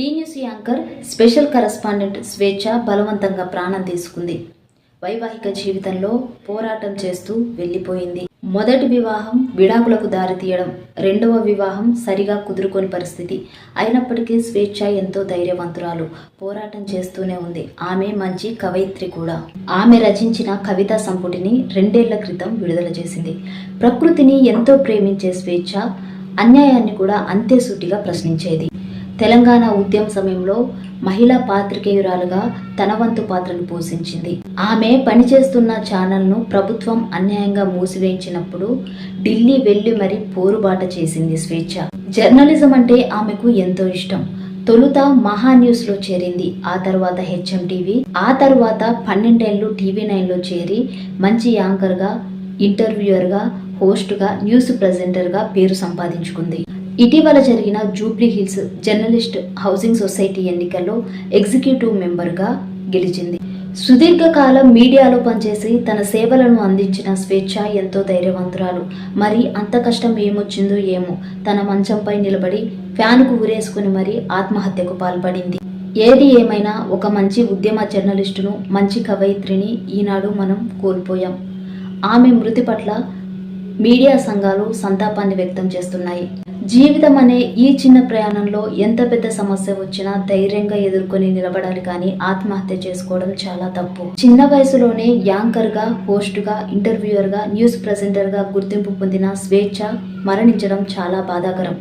T news anchor special correspondent Swechha బలవంతంగా ప్రాణం తీసుకుంది. వైవాహిక జీవితంలో పోరాటం చేస్తూ వెళ్ళిపోయింది. మొదటి వివాహం విడాకులకు దారితీయడం రెండవ వివాహం సరిగా కుదురుకొని పరిస్థితి. అయినప్పటికీ స్వేచ్ఛ ఎంతో ధైర్యవంతురాలు. పోరాటం చేస్తూనే ఉంది. ఆమె మంచి కవయిత్రి కూడా. ఆమె రచించిన కవితా సంపుటిని రెండేళ్ళ క్రితం విడుదల చేసింది. ప్రకృతిని ఎంతో ప్రేమించే స్వేచ్ఛ అన్యాయాన్ని కూడా అంతే సూటిగా ప్రశ్నించేది. తెలంగాణ ఉద్యమ సమయంలో మహిళా పాత్రికేయురాలుగా తన వంతు పాత్రను పోషించింది. ఆమె పనిచేస్తున్న ఛానల్ను ప్రభుత్వం అన్యాయంగా మూసివేయించినప్పుడు ఢిల్లీ వెళ్ళి మరి పోరుబాట చేసింది స్వేచ్ఛ. జర్నలిజం అంటే ఆమెకు ఎంతో ఇష్టం. తొలుత మహా న్యూస్లో చేరింది. ఆ తర్వాత హెచ్ఎం టీవీ ఆ తర్వాత పన్నెండేళ్ళు టీవీ నైన్లో చేరి మంచి యాంకర్గా ఇంటర్వ్యూయర్గా హోస్ట్గా న్యూస్ ప్రెజెంటర్గా పేరు సంపాదించుకుంది. ఇటీవల జరిగిన Jubilee Hills journalist housing society ఎన్నికల్లో ఎగ్జిక్యూటివ్ మెంబర్గా గెలిచింది. సుదీర్ఘకాలం మీడియాలో పనిచేసి తన సేవలను అందించిన స్వేచ్ఛ ఎంతో ధైర్యవంతురాలు. మరి అంత కష్టం ఏమొచ్చిందో ఏమో? తన మంచంపై నిలబడి ఫ్యాన్కు ఊరేసుకుని మరీ ఆత్మహత్యకు పాల్పడింది. ఏది ఏమైనా ఒక మంచి ఉద్యమ జర్నలిస్టును మంచి కవయిత్రిని ఈనాడు మనం కోల్పోయాం. ఆమె మృతి పట్ల మీడియా సంఘాలు సంతాపాన్ని వ్యక్తం చేస్తున్నాయి. జీవితం అనే ఈ చిన్న ప్రయాణంలో ఎంత పెద్ద సమస్య వచ్చినా ధైర్యంగా ఎదుర్కొని నిలబడాలి కానీ ఆత్మహత్య చేసుకోవడం చాలా తప్పు. చిన్న వయసులోనే యాంకర్గా హోస్ట్గా ఇంటర్వ్యూయర్గా న్యూస్ ప్రెజెంటర్గా గుర్తింపు పొందిన స్వేచ్ఛ మరణించడం చాలా బాధాకరం.